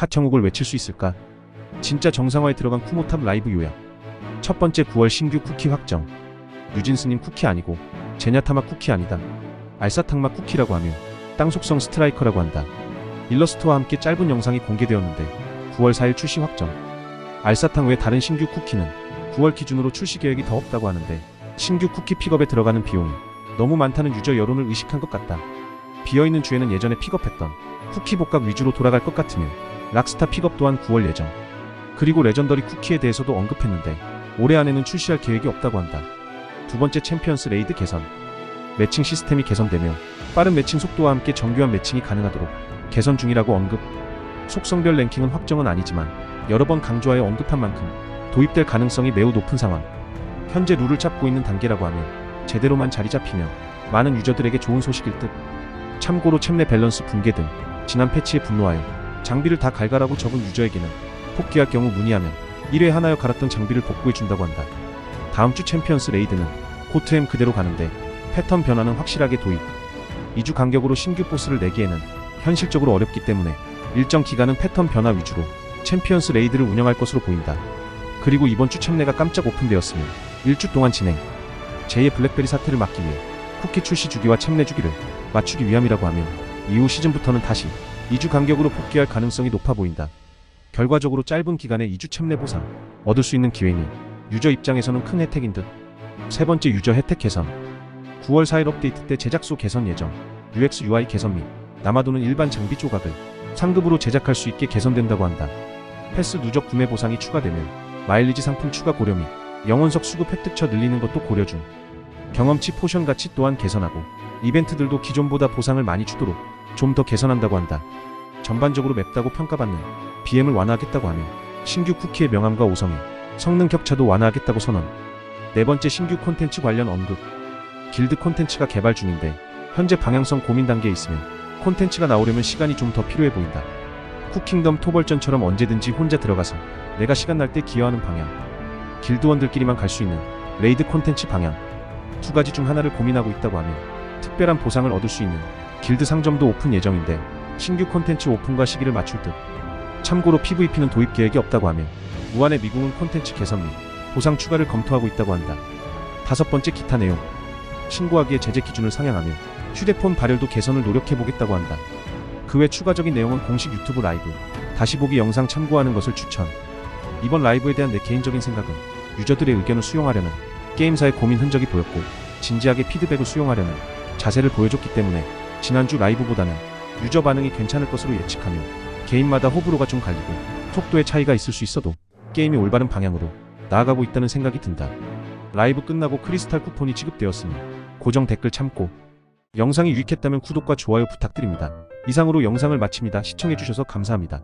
카청욱을 외칠 수 있을까? 진짜 정상화에 들어간 쿠모탑 라이브 요약. 첫 번째 9월 신규 쿠키 확정. 유진스님 쿠키 아니고 제냐타마 쿠키 아니다. 알사탕맛 쿠키라고 하며 땅 속성 스트라이커라고 한다. 일러스트와 함께 짧은 영상이 공개되었는데 9월 4일 출시 확정. 알사탕 외 다른 신규 쿠키는 9월 기준으로 출시 계획이 더 없다고 하는데 신규 쿠키 픽업에 들어가는 비용이 너무 많다는 유저 여론을 의식한 것 같다. 비어있는 주에는 예전에 픽업했던 쿠키 복각 위주로 돌아갈 것 같으며 락스타 픽업 또한 9월 예정. 그리고 레전더리 쿠키에 대해서도 언급했는데 올해 안에는 출시할 계획이 없다고 한다. 두 번째 챔피언스 레이드 개선. 매칭 시스템이 개선되며 빠른 매칭 속도와 함께 정교한 매칭이 가능하도록 개선 중이라고 언급. 속성별 랭킹은 확정은 아니지만 여러 번 강조하여 언급한 만큼 도입될 가능성이 매우 높은 상황. 현재 룰을 잡고 있는 단계라고 하며 제대로만 자리 잡히며 많은 유저들에게 좋은 소식일 듯. 참고로 챔내 밸런스 붕괴 등 지난 패치에 분노하여 장비를 다 갈갈하고 접은 유저에게는 복귀할 경우 문의하면 1회 하나여 갈았던 장비를 복구해준다고 한다. 다음 주 챔피언스 레이드는 코트엠 그대로 가는데 패턴 변화는 확실하게 도입. 2주 간격으로 신규 보스를 내기에는 현실적으로 어렵기 때문에 일정 기간은 패턴 변화 위주로 챔피언스 레이드를 운영할 것으로 보인다. 그리고 이번 주 챔내가 깜짝 오픈되었으며 1주 동안 진행. 제2의 블랙베리 사태를 막기 위해 쿠키 출시 주기와 챔내 주기를 맞추기 위함이라고 하며 이후 시즌부터는 다시 2주 간격으로 복귀할 가능성이 높아 보인다. 결과적으로 짧은 기간에 2주 챔내 보상 얻을 수 있는 기회니 유저 입장에서는 큰 혜택인 듯. 세 번째 유저 혜택 개선. 9월 4일 업데이트 때 제작소 개선 예정. UX UI 개선 및 남아도는 일반 장비 조각을 상급으로 제작할 수 있게 개선된다고 한다. 패스 누적 구매 보상이 추가되면 마일리지 상품 추가 고려 및 영원석 수급 획득처 늘리는 것도 고려 중. 경험치 포션 가치 또한 개선하고 이벤트들도 기존보다 보상을 많이 주도록 좀 더 개선한다고 한다. 전반적으로 맵다고 평가받는 BM을 완화하겠다고 하며 신규 쿠키의 명암과 오성이 성능 격차도 완화하겠다고 선언. 네 번째 신규 콘텐츠 관련 언급. 길드 콘텐츠가 개발 중인데 현재 방향성 고민 단계에 있으며 콘텐츠가 나오려면 시간이 좀 더 필요해 보인다. 쿠킹덤 토벌전처럼 언제든지 혼자 들어가서 내가 시간 날 때 기여하는 방향. 길드원들끼리만 갈 수 있는 레이드 콘텐츠 방향. 두 가지 중 하나를 고민하고 있다고 하며 특별한 보상을 얻을 수 있는 길드 상점도 오픈 예정인데 신규 콘텐츠 오픈과 시기를 맞출 듯. 참고로 PVP는 도입 계획이 없다고 하며 무한의 미궁은 콘텐츠 개선 및 보상 추가를 검토하고 있다고 한다. 다섯 번째 기타 내용. 신고하기에 제재 기준을 상향하며 휴대폰 발열도 개선을 노력해 보겠다고 한다. 그 외 추가적인 내용은 공식 유튜브 라이브, 다시 보기 영상 참고하는 것을 추천. 이번 라이브에 대한 내 개인적인 생각은 유저들의 의견을 수용하려는 게임사의 고민 흔적이 보였고 진지하게 피드백을 수용하려는 자세를 보여줬기 때문에 지난주 라이브보다는 유저 반응이 괜찮을 것으로 예측하며 개인마다 호불호가 좀 갈리고 속도의 차이가 있을 수 있어도 게임이 올바른 방향으로 나아가고 있다는 생각이 든다. 라이브 끝나고 크리스탈 쿠폰이 지급되었으니 고정 댓글 참고 영상이 유익했다면 구독과 좋아요 부탁드립니다. 이상으로 영상을 마칩니다. 시청해주셔서 감사합니다.